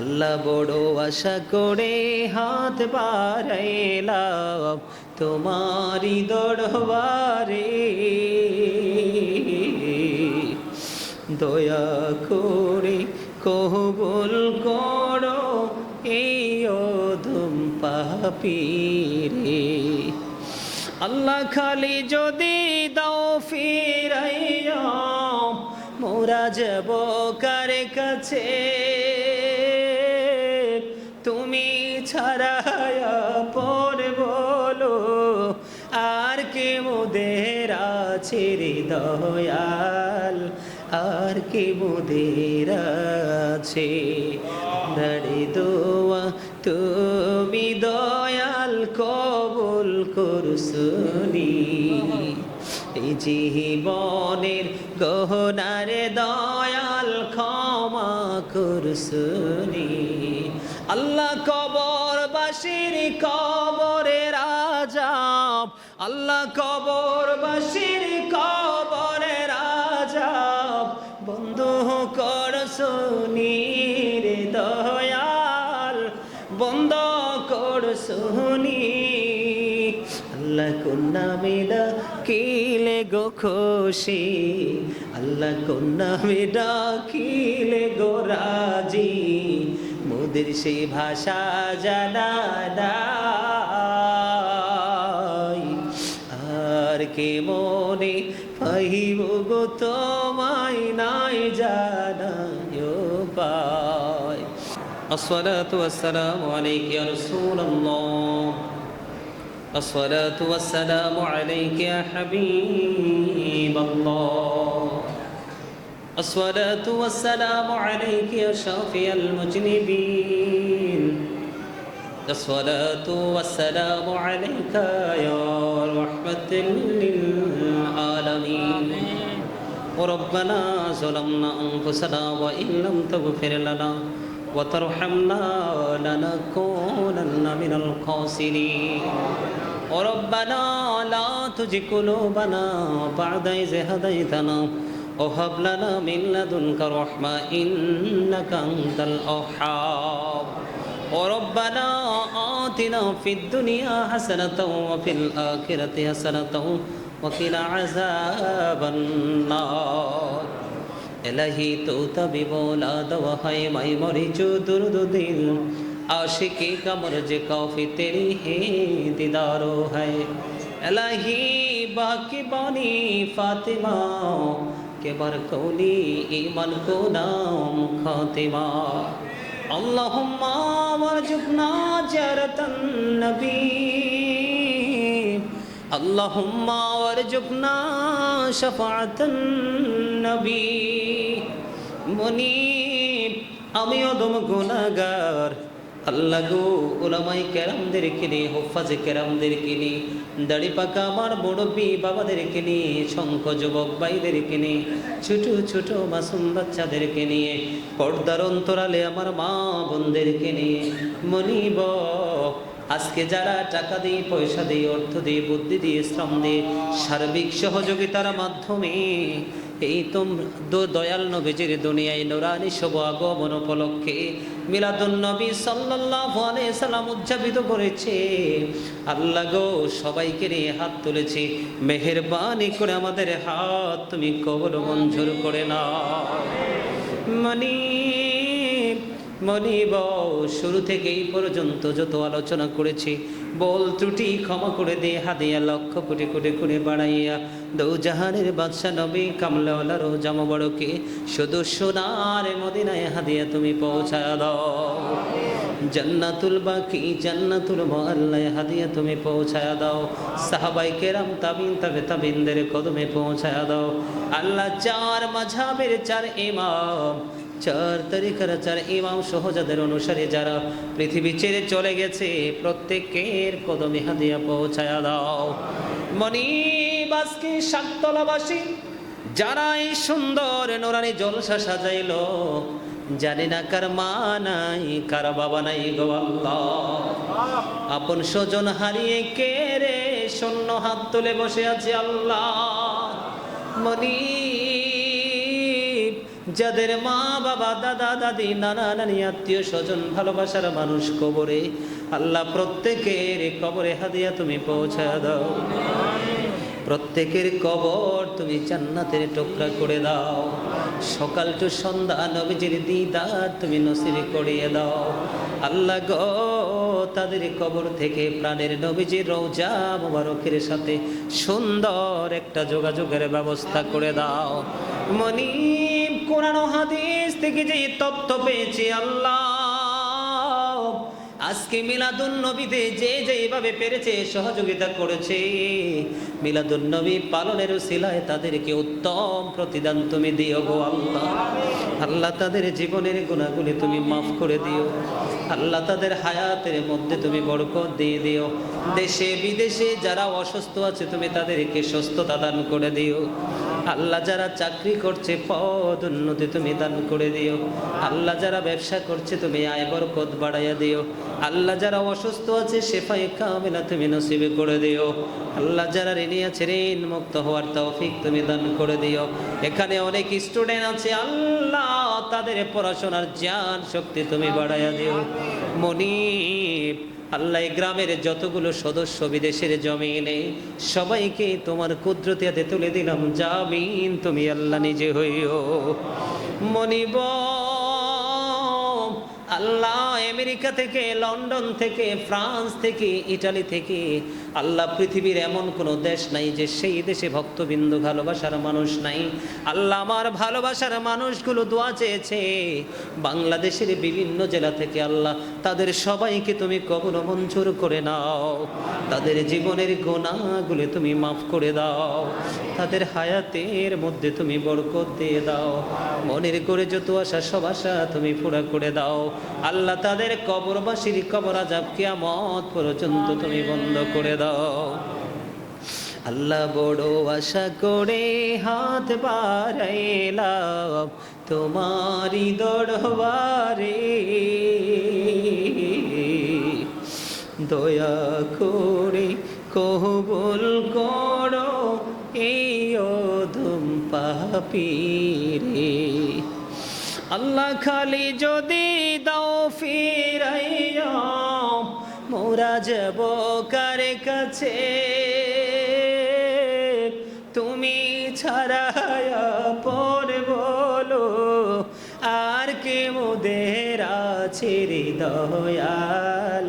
আল্লাহ বড় আশা করে হাত বাড়াইলাম তোমারি দরবারে। দয়া করে কবুল করো এই অধম পাপিরে। আল্লাহ খালি যদি দাও ফিরাইয়া মোরা যাব কার কাছে? ছাড়ায়া পর বলো, আর কে মোদের আছে দয়াল? আর কে মোদের আছে? দাঁড়ে দোয়া, তুমি দয়াল কবুল করুসনি জীবনের গহনারে দয়াল ক্ষমা করুসনি আল্লাহ বাসির কবরে রাজাব। আল্লাহ কবর বাসির কবরে রাজাব। বন্ধু কর রে দয়াল। বন্ধ কর শুনি আল্লাহ কন্যা মেডা কিলে গো খুশি। আল্লাহ কন্যা মেডা কিলে গো রাজি। মোদের সে ভাষা জানা নাই আর কে মনে পাইব গো তোমায় নাই জানায় পায় الصلاة والسلام عليك يا رسول الله الصلاة والسلام عليك يا حبيب الله الصلاة والسلام عليك يا شافي المجنبين. الصلاة والسلام عليك يا رحمة للعالمين. وربنا ظلمنا أنفسنا وإن لم تغفر لنا وترحمنا لنكونن من الخاسرين. وربنا لا تزغ قلوبنا بعد إذ هديتنا وهب لنا من لدنك رحمة إنك أنت الوهاب وربنا آتنا في الدنيا حسنة وفي الآخرة حسنة وقنا عذاب النار এলাহি তো তবি বোলা দওয়া হয় মাই মরি চু দুরুদ দিল আশিকি কমর যে কফি তেরি হে দিদারো है এলাহি বাকি বানি ফাতিমা কেবার কৌলি ইমান কো নাম খাতেমা اللهم وارزقنا جارة النبي اللهم وارزقنا شفاعة النبي منيب আমি অদম গুণাগার আল্লাহ গো ওলামাই কেরামদেরকে নিয়ে, হোফাজে কেরামদেরকে নিয়ে দাড়ি পাকা আমার মুরব্বী বাবাদেরকে নিয়ে, শঙ্খ যুবক ভাইদেরকে নিয়ে, ছোট ছোট মাসুম বাচ্চাদেরকে নিয়ে, পর্দার অন্তরালে আমার মা বোনদেরকে নিয়ে, মনিব, আজকে যারা টাকা দিয়ে, পয়সা দিয়ে, অর্থ দিয়ে, বুদ্ধি দিয়ে, শ্রম দিয়ে সার্বিক সহযোগিতার মাধ্যমে এই তো দয়াল নবীজির দুনিয়ায় নোরানি শুভ আগমন উপলক্ষে মিলাদুল নবী সাল্লাল্লাহু আলাইহি সাল্লাম উদযাপিত করেছে। আল্লাহ গো, সবাইকে নিয়ে হাত তুলেছি। মেহেরবানি করে আমাদের হাত তুমি কবর মঞ্জুর করে নাও। মনি মনিব, শুরু থেকে এই পর্যন্ত যত আলোচনা করেছি, বল ত্রুটি ক্ষমা করে দে, হাদিয়া লক্ষ কোটি কোটি করে বাড়াইয়া। দৌ জাহানের বাদশা নবী কামলাওয়ালার জামা বড়কে শুধু সোনার মদিনায় হাদিয়া তুমি পৌঁছা দাও। জান্নাতুল বাকি, জান্নাতুল মোয়াল্লায় হাদিয়া তুমি পৌঁছায়া দাও। সাহাবাই কেরাম, তাবিন, তবে তাবিনদের কদমে পৌঁছায়া দাও। আল্লাহ চার মাঝাবের চার ইমাম চার তারিখার চার ইমাম সহজাদের অনুসারে যারা পৃথিবী ছেড়ে চলে গেছে, প্রত্যেকের কদমে হাদিয়া পৌঁছায়া দাও। মনি বাসকে সাততলাবাসী যারা এই সুন্দর নোরানি জলসা সাজাইল, জানি না কার মা নাই, কার বাবা নাই গো আপন স্বজন হারিয়ে কে রে শূন্য হাত তুলে বসে আছে আল্লাহ? মনি যাদের মা, বাবা, দাদা, দাদি, নানা, নানি, আত্মীয় স্বজন ভালোবাসার মানুষ কবরে, আল্লাহ প্রত্যেকের কবরে হাদিয়া তুমি পৌঁছা দাও। প্রত্যেকের কবর তুমি জান্নাতের টুকরা করে দাও। সকাল টু সন্ধ্যা নবীজির দিদার তুমি নসিব করিয়ে দাও। আল্লাহ গো, তাদের কবর থেকে প্রাণের নবীজির রৌজা মোবারকের সাথে সুন্দর একটা যোগাযোগের ব্যবস্থা করে দাও। মনিব ও হাদিস থেকে যে তথ্য পেয়েছি আল্লাহ। আজকে মিলাদুন নবীতে যে যেভাবে পেরেছে, সহযোগিতা করেছে মিলাদুন নবী পালনের শিলায় তাদেরকে উত্তম প্রতিদান তুমি দিও গো আল্লাহ। আল্লাহ তাদের জীবনের গুণাগুলি তুমি মাফ করে দিও। আল্লাহ তাদের হায়াতের মধ্যে তুমি বরকত দিয়ে দিও। দেশে বিদেশে যারা অসুস্থ আছে, তুমি তাদেরকে সুস্থতা দান করে দিও। আল্লাহ যারা চাকরি করছে, পদ উন্নতি তুমি দান করে দিও। আল্লাহ যারা ব্যবসা করছে, তুমি আয় বরকত বাড়াইয়া দিও। আল্লাহ যারা অসুস্থ আছে সেফাই কামেলা তুমি নসিবে করে দিও। আল্লাহ যারা ঋণী আছে ঋণ মুক্ত হওয়ার তৌফিক তুমি দান করে দিও। এখানে অনেক স্টুডেন্ট আছে, আল্লাহ তাদের পড়াশোনার জ্ঞান শক্তি তুমি বাড়াইয়া দিও। মনিব আল্লাহ গ্রামের যতগুলো সদস্য বিদেশের জমিনে, সবাইকে তোমার কুদরতিয়াতে তুলে দিলাম। জামিন তুমি আল্লাহ নিজে হইও। মনিব আল্লাহ আমেরিকা থেকে, লন্ডন থেকে, ফ্রান্স থেকে, ইটালি থেকে, আল্লাহ পৃথিবীর এমন কোনো দেশ নাই যে সেই দেশে ভক্তবিন্দু ভালোবাসার মানুষ নাই। আল্লাহ আমার ভালোবাসার মানুষগুলো দোয়া চেয়েছে। বাংলাদেশের বিভিন্ন জেলা থেকে আল্লাহ, তাদের সবাইকে তুমি কবর মঞ্জুর করে নাও। তাদের জীবনের গোনাগুলি তুমি মাফ করে দাও। তাদের হায়াতের মধ্যে তুমি বরকত দিয়ে দাও। মনের করে যত আশা সব আশা তুমি পুরা করে দাও। আল্লাহ তাদের কবর কবরবাসীর কবর আজাব কিয়ামত পর্যন্ত তুমি বন্ধ করে দাও। আল্লাহ বড় আশা করে হাত বাড়াইলাম তোমারি দরবারে। দয়া করে কবুল করো এই অধম পাপিরে। আল্লাহ খালি যদি দাও ফিরাইয়া, মোরা যাব কার কাছে? তুমি ছাড়ায়া পরে বলো, আর কে মোদের আছে দয়াল?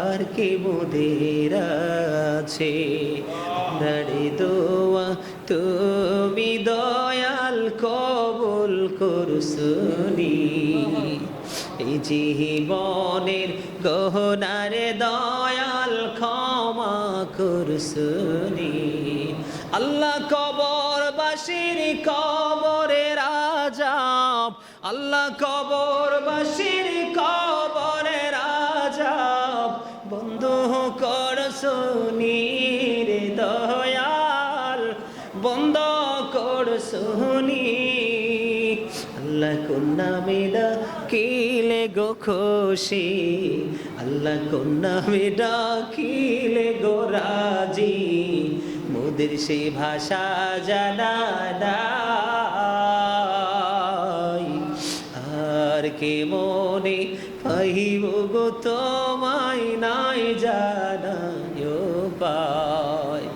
আর কে মোদের আছে? দাঁড়ে দোয়া, তুমি দয়াল কবুল করুসনি এই জীবনের গহনারে দয়াল ক্ষমা করুসনি আল্লাহ কবর বাসির কবরে রাজাব। আল্লাহ কবর বাসির কবরে রাজাব। বন্ধু কর শুনি রে দয়াল। বন্ধ কর শুনি আল্লাহ কন্যা মেডা কিলে গো খুশি? আল্লাহ কন্যা মেডা কিলে গো রাজি? মোদের সে ভাষা জানা আর কে মনে পাইব গো তোমায়, নাই জানায় পায়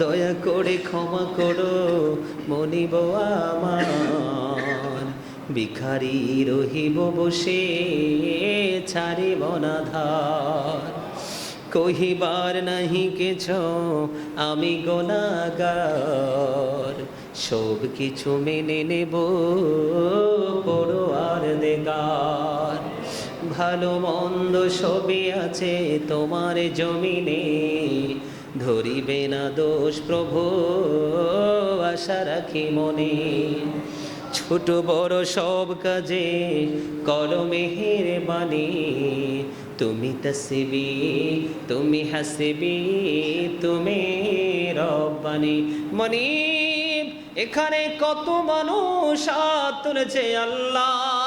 দয়া করে ক্ষমা করো, মনিব আমার। ভিখারি রহিব বসে, ছাড়িব না ধার। কহিবার নাহি কেছ, আমি গোনাগার। সব কিছু মেনে নেব, পড়ো আর দেগার। ভালো মন্দ সবই আছে তোমার জমিনে, ধরিবে না দোষ প্রভু, আশা রাখি মনে। ছোট বড় সব কাজে করো মেহের বাণী তুমি তসবি, তুমি হাসবি, তুমি রব্বানি। মনি এখানে কত মানুষ তুলেছে আল্লাহ।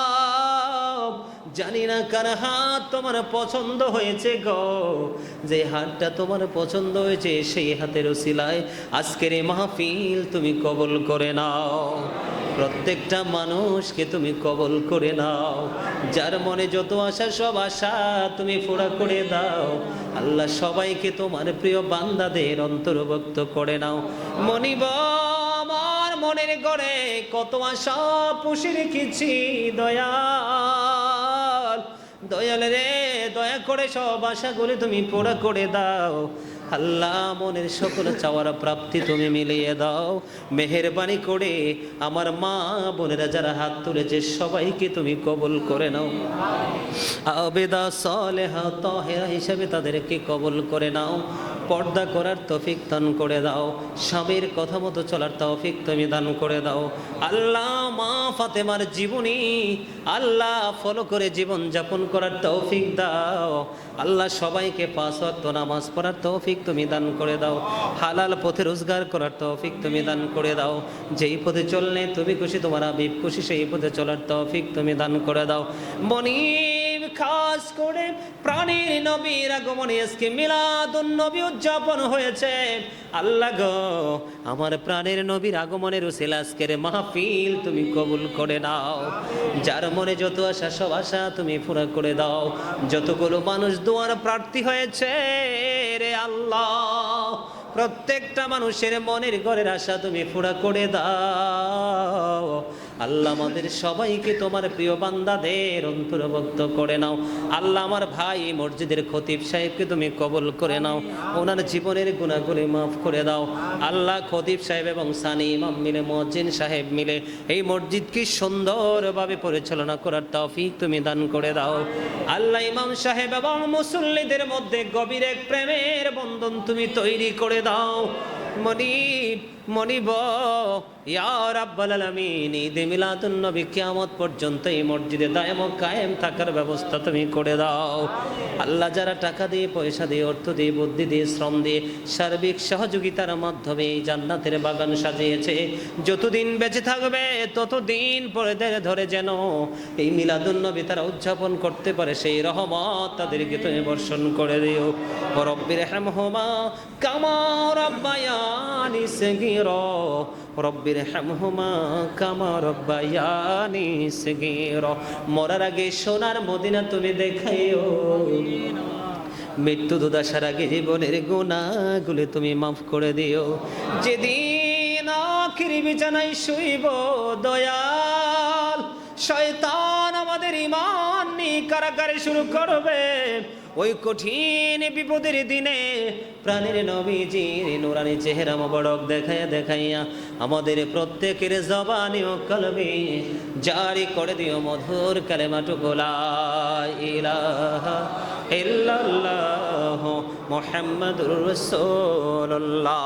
জানি না কার হাত তোমার পছন্দ হয়েছে গো। যে হাতটা তোমার পছন্দ হয়েছে, সেই হাতের সিলায় আজকের এই মাহফিল তুমি কবল করে নাও। প্রত্যেকটা মানুষকে তুমি কবল করে নাও। যার মনে যত আশা, সব আশা তুমি পুরা করে দাও। আল্লাহ সবাইকে তোমার প্রিয় বান্দাদের অন্তর্ভুক্ত করে নাও। মনিব, আমার মনের গড়ে কত আশা পুষে রেখেছি দয়াল দয়াল রে, দয়া করে সব আশাগুলি তুমি পোড়া করে দাও। আল্লাহ মনের সকল চাওয়ার প্রাপ্তি তুমি মিলিয়ে দাও। মেহরবানি করে আমার মা বোনেরা যারা হাত তুলেছে, সবাইকে তুমি কবল করে নাও। আবেদা সলেহা, তহেরা হিসাবে তাদেরকে কবল করে নাও। পর্দা করার তৌফিক দান করে দাও। স্বামীর কথা মতো চলার তৌফিক তুমি দান করে দাও। আল্লাহ মা ফাতেমার জীবনী, আল্লাহ ফলো করে জীবন যাপন করার তৌফিক দাও। আল্লাহ সবাইকে পাঁচ ওয়াক্ত নামাজ পড়ার তৌফিক তুমি দান করে দাও। হালাল পথে রোজগার করার তৌফিক তুমি দান করে দাও। যেই পথে চললে তুমি খুশি, তোমার আবিব খুশি, সেই পথে চলার তৌফিক তুমি দান করে দাও। মনিব খাস করে প্রাণীর নবীর আগমনে আজকে মিলাদুন নবী উদযাপন হয়েছে। আল্লাহ গো, আমার প্রাণের নবীর আগমনের উসিল আজকের মাহফিল তুমি কবুল করে নাও। যার মনে যত আশা, সব আশা তুমি পুরা করে দাও। যতগুলো মানুষ দোয়ার প্রার্থী হয়েছে রে আল্লাহ, প্রত্যেকটা মানুষের মনের ঘরের আশা তুমি পুরা করে দাও। আল্লাহ আমাদের সবাইকে তোমার প্রিয় বান্দাদের অন্তর্ভুক্ত করে নাও। আল্লাহ আমার ভাই মসজিদের খতিব সাহেবকে তুমি কবল করে নাও। ওনার জীবনের গুণাগুলি মাফ করে দাও। আল্লাহ খতিব সাহেব এবং সানি ইমাম মিলে মজ্জিন সাহেব মিলে এই মসজিদকে সুন্দরভাবে পরিচালনা করার তৌফিক তুমি দান করে দাও। আল্লাহ ইমাম সাহেব এবং মুসল্লিদের মধ্যে গভীর এক প্রেমের বন্ধন তুমি তৈরি করে দাও। মনিব মনিব পর্যন্ত এই মসজিদে কায়েম থাকার ব্যবস্থা তুমি করে দাও। আল্লাহ যারা টাকা দিয়ে, পয়সা দিয়ে, অর্থ দিয়ে, বুদ্ধি দিয়ে, শ্রম দিয়ে সার্বিক সহযোগিতার জান্নাতের বাগান সাজিয়েছে, যতদিন বেঁচে থাকবে ততদিন পরে ধরে যেন এই মিলাদুন নবী তারা উদযাপন করতে পারে, সেই রহমত তাদেরকে তুমি বর্ষণ করে দিও। রব্বির হামহুমা কামা রব্বায়ানি সগীরা রব্বির হামহুমা কামা রব্বায়ানি সগীরা। মরার আগে সোনার মদিনা তুমি দেখাইও। মৃত্যু দুদাসার আগে জীবনের গুণাগুলি তুমি মাফ করে দিও। যেদিন আখিরি বিছানায় শুইব দয়াল, শয়তান আমাদের ইমান নিয়ে কারাগারে শুরু করবে। ওই কঠিন বিপদের দিনে প্রাণের নবীজির নুরানি চেহারা মোবারক দেখাইয়া দেখাইয়া আমাদের প্রত্যেকের জবানি ও কলবে জারি করে দিও মধুর কালেমাটুকু, লা ইলাহা ইল্লাল্লাহ মুহাম্মাদুর রাসূলুল্লাহ।